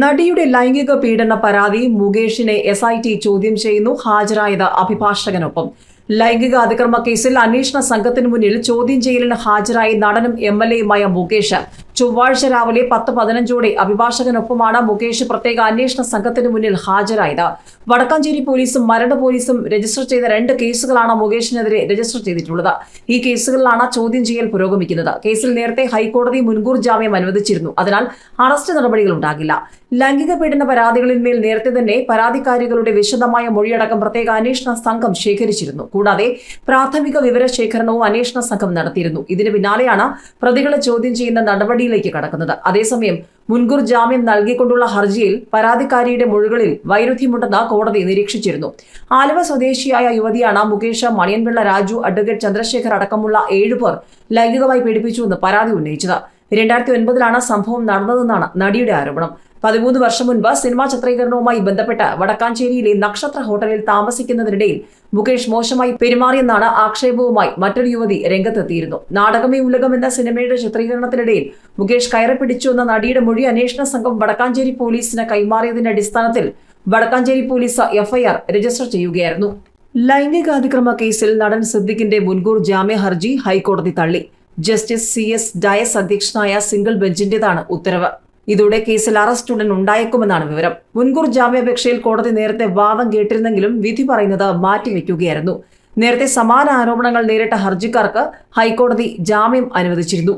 നടിയുടെ ലൈംഗിക പീഡന പരാതി മുകേഷിനെ എസ് ഐ ടി ചോദ്യം ചെയ്യുന്നു. ഹാജരായത് അഭിഭാഷകനൊപ്പം. ലൈംഗിക അതിക്രമ കേസിൽ അന്വേഷണ സംഘത്തിന് മുന്നിൽ ചോദ്യം ചെയ്യലിന് ഹാജരായി നടനും എം എൽ എയുമായ മുകേഷ് ചൊവ്വാഴ്ച രാവിലെ പത്ത് പതിനഞ്ചോടെ അഭിഭാഷകനൊപ്പമാണ് മുകേഷ് പ്രത്യേക അന്വേഷണ സംഘത്തിന് മുന്നിൽ ഹാജരായത്. വടക്കാഞ്ചേരി പോലീസും മരട് പോലീസും രജിസ്റ്റർ ചെയ്ത രണ്ട് കേസുകളാണ് മുകേഷിനെതിരെ രജിസ്റ്റർ ചെയ്തിട്ടുള്ളത്. ഈ കേസുകളിലാണ് ചോദ്യം ചെയ്യൽ പുരോഗമിക്കുന്നത്. കേസിൽ നേരത്തെ ഹൈക്കോടതി മുൻകൂർ ജാമ്യം അനുവദിച്ചിരുന്നു. അതിനാൽ അറസ്റ്റ് നടപടികൾ ഉണ്ടാകില്ല. ലൈംഗിക പീഡന പരാതികളിന്മേൽ നേരത്തെ തന്നെ പരാതിക്കാരികളുടെ വിശദമായ മൊഴിയടക്കം പ്രത്യേക അന്വേഷണ സംഘം ശേഖരിച്ചിരുന്നു. കൂടാതെ പ്രാഥമിക വിവരശേഖരണവും അന്വേഷണ സംഘം നടത്തിയിരുന്നു. ഇതിന് പിന്നാലെയാണ് പ്രതികളെ ചോദ്യം ചെയ്യുന്ന നടപടിയിലേക്ക് കടക്കുന്നത്. അതേസമയം മുൻകൂർ ജാമ്യം നൽകിക്കൊണ്ടുള്ള ഹർജിയിൽ പരാതിക്കാരിയുടെ മൊഴികളിൽ വൈരുദ്ധ്യമുണ്ടെന്ന് കോടതി നിരീക്ഷിച്ചിരുന്നു. ആലുവ സ്വദേശിയായ യുവതിയാണ് മുകേഷ് മണിയൻപിള്ള രാജു അഡ്വക്കേറ്റ് ചന്ദ്രശേഖർ അടക്കമുള്ള ഏഴുപേർ ലൈംഗികമായി പീഡിപ്പിച്ചുവെന്ന് പരാതി ഉന്നയിച്ചത്. രണ്ടായിരത്തി ഒൻപതിലാണ് സംഭവം നടന്നതെന്നാണ് നടിയുടെ ആരോപണം. പതിമൂന്ന് വർഷം മുൻപ് സിനിമാ ചിത്രീകരണവുമായി ബന്ധപ്പെട്ട് വടക്കാഞ്ചേരിയിലെ നക്ഷത്ര ഹോട്ടലിൽ താമസിക്കുന്നതിനിടയിൽ മുകേഷ് മോശമായി പെരുമാറിയെന്നാണ് ആക്ഷേപവുമായി മറ്റൊരു യുവതി രംഗത്തെത്തിയിരുന്നു. നാടകമേ ഉലകം എന്ന സിനിമയുടെ ചിത്രീകരണത്തിനിടയിൽ മുകേഷ് കയറി പിടിച്ചു എന്ന നടിയുടെ മൊഴി അന്വേഷണ സംഘം വടക്കാഞ്ചേരി പോലീസിന് കൈമാറിയതിന്റെ അടിസ്ഥാനത്തിൽ വടക്കാഞ്ചേരി പോലീസ് എഫ്ഐആർ രജിസ്റ്റർ ചെയ്യുകയായിരുന്നു. ലൈംഗികാതിക്രമ കേസിൽ നടൻ സിദ്ദിഖിന്റെ മുൻകൂർ ജാമ്യ ഹർജി ഹൈക്കോടതി തള്ളി. ജസ്റ്റിസ് സി എസ് ഡയസ് അധ്യക്ഷനായ സിംഗിൾ ബെഞ്ചിന്റേതാണ് ഉത്തരവ്. ഇതോടെ കേസിൽ അറസ്റ്റ് ഉടൻ ഉണ്ടായേക്കുമെന്നാണ് വിവരം. മുൻകൂർ ജാമ്യാപേക്ഷയിൽ കോടതി നേരത്തെ വാദം കേട്ടിരുന്നെങ്കിലും വിധി പറയുന്നത് മാറ്റിവെക്കുകയായിരുന്നു. നേരത്തെ സമാന ആരോപണങ്ങൾ നേരിട്ട ഹർജിക്കാർക്ക് ഹൈക്കോടതി ജാമ്യം അനുവദിച്ചിരുന്നു.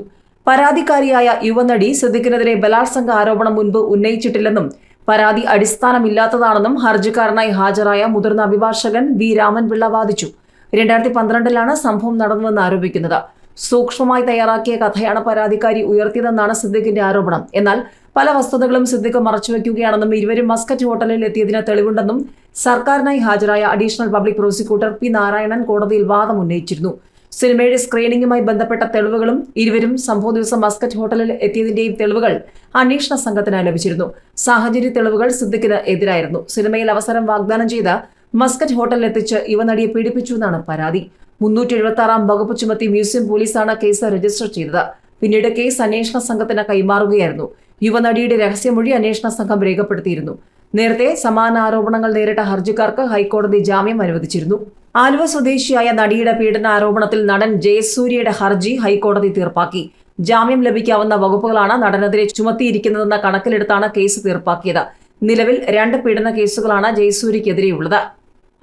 പരാതിക്കാരിയായ യുവനടി സിദ്ദിഖിനെതിരെ ബലാത്സംഗ ആരോപണം മുൻപ് ഉന്നയിച്ചിട്ടില്ലെന്നും പരാതി അടിസ്ഥാനമില്ലാത്തതാണെന്നും ഹർജിക്കാരനായി ഹാജരായ മുതിർന്ന അഭിഭാഷകൻ വി രാമൻപിള്ള വാദിച്ചു. രണ്ടായിരത്തി പന്ത്രണ്ടിലാണ് സംഭവം നടന്നുവെന്ന് ആരോപിക്കുന്നത്. സൂക്ഷ്മമായി തയ്യാറാക്കിയ കഥയാണ് പരാതിക്കാരി ഉയർത്തിയതെന്നാണ് സിദ്ദിഖിന്റെ ആരോപണം. എന്നാൽ പല വസ്തുതകളും സിദ്ദിഖ് മറച്ചുവെക്കുകയാണെന്നും ഇരുവരും മസ്കറ്റ് ഹോട്ടലിൽ എത്തിയതിന് തെളിവുണ്ടെന്നും സർക്കാരിനായി ഹാജരായ additional public prosecutor P Narayanan കോടതിയിൽ വാദം ഉന്നയിച്ചിരുന്നു. സിനിമയുടെ സ്ക്രീനിംഗുമായി ബന്ധപ്പെട്ട തെളിവുകളും ഇരുവരും സംഭവ ദിവസം മസ്കറ്റ് ഹോട്ടലിൽ എത്തിയതിന്റെയും തെളിവുകൾ അന്വേഷണ സംഘത്തിന് ലഭിച്ചിരുന്നു. സാഹചര്യ തെളിവുകൾ സിദ്ദിഖിന് എതിരായിരുന്നു. സിനിമയിൽ അവസരം വാഗ്ദാനം ചെയ്ത് മസ്കറ്റ് ഹോട്ടലിൽ എത്തിച്ച് യുവനടിയെ പീഡിപ്പിച്ചു എന്നാണ് പരാതി. മുന്നൂറ്റി എഴുപത്തി ആറാം വകുപ്പ് ചുമത്തി മ്യൂസിയം പോലീസാണ് കേസ് രജിസ്റ്റർ ചെയ്തത്. പിന്നീട് കേസ് അന്വേഷണ സംഘത്തിന് കൈമാറുകയായിരുന്നു. യുവനടിയുടെ രഹസ്യമൊഴി അന്വേഷണ സംഘം രേഖപ്പെടുത്തിയിരുന്നു. നേരത്തെ സമാന ആരോപണങ്ങൾ നേരിട്ട ഹർജിക്കാർക്ക് ഹൈക്കോടതി ജാമ്യം അനുവദിച്ചിരുന്നു. ആലുവ സ്വദേശിയായ നടിയുടെ പീഡന ആരോപണത്തിൽ നടൻ ജയസൂര്യയുടെ ഹർജി ഹൈക്കോടതി തീർപ്പാക്കി. ജാമ്യം ലഭിക്കാവുന്ന വകുപ്പുകളാണ് നടനെതിരെ ചുമത്തിയിരിക്കുന്നതെന്ന കണക്കിലെടുത്താണ് കേസ് തീർപ്പാക്കിയത്. നിലവിൽ രണ്ട് പീഡന കേസുകളാണ് ജയസൂര്യക്കെതിരെയുള്ളത്.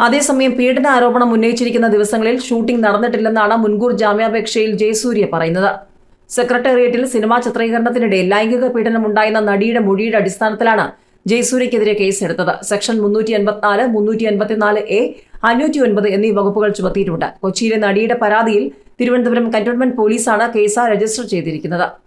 അതേസമയം പീഡന ആരോപണം ഉന്നയിച്ചിരിക്കുന്ന ദിവസങ്ങളിൽ ഷൂട്ടിംഗ് നടന്നിട്ടില്ലെന്നാണ് മുൻകൂർ ജാമ്യാപേക്ഷയിൽ ജയസൂര്യ പറയുന്നത്. സെക്രട്ടേറിയറ്റിൽ സിനിമാ ചിത്രീകരണത്തിനിടെ ലൈംഗിക പീഡനം ഉണ്ടായെന്ന നടിയുടെ മൊഴിയുടെ അടിസ്ഥാനത്തിലാണ് ജയസൂര്യക്കെതിരെ കേസെടുത്തത്. സെക്ഷൻ മുന്നൂറ്റി എൺപത്തിനാല് മുന്നൂറ്റി എൺപത്തിനാല് എ അഞ്ഞൂറ്റി ഒൻപത് എന്നീ വകുപ്പുകൾ ചുമത്തിയിട്ടുണ്ട്. കൊച്ചിയിലെ നടിയുടെ പരാതിയിൽ തിരുവനന്തപുരം കന്റോൺമെന്റ് പോലീസാണ് കേസ് രജിസ്റ്റർ ചെയ്തിരിക്കുന്നത്.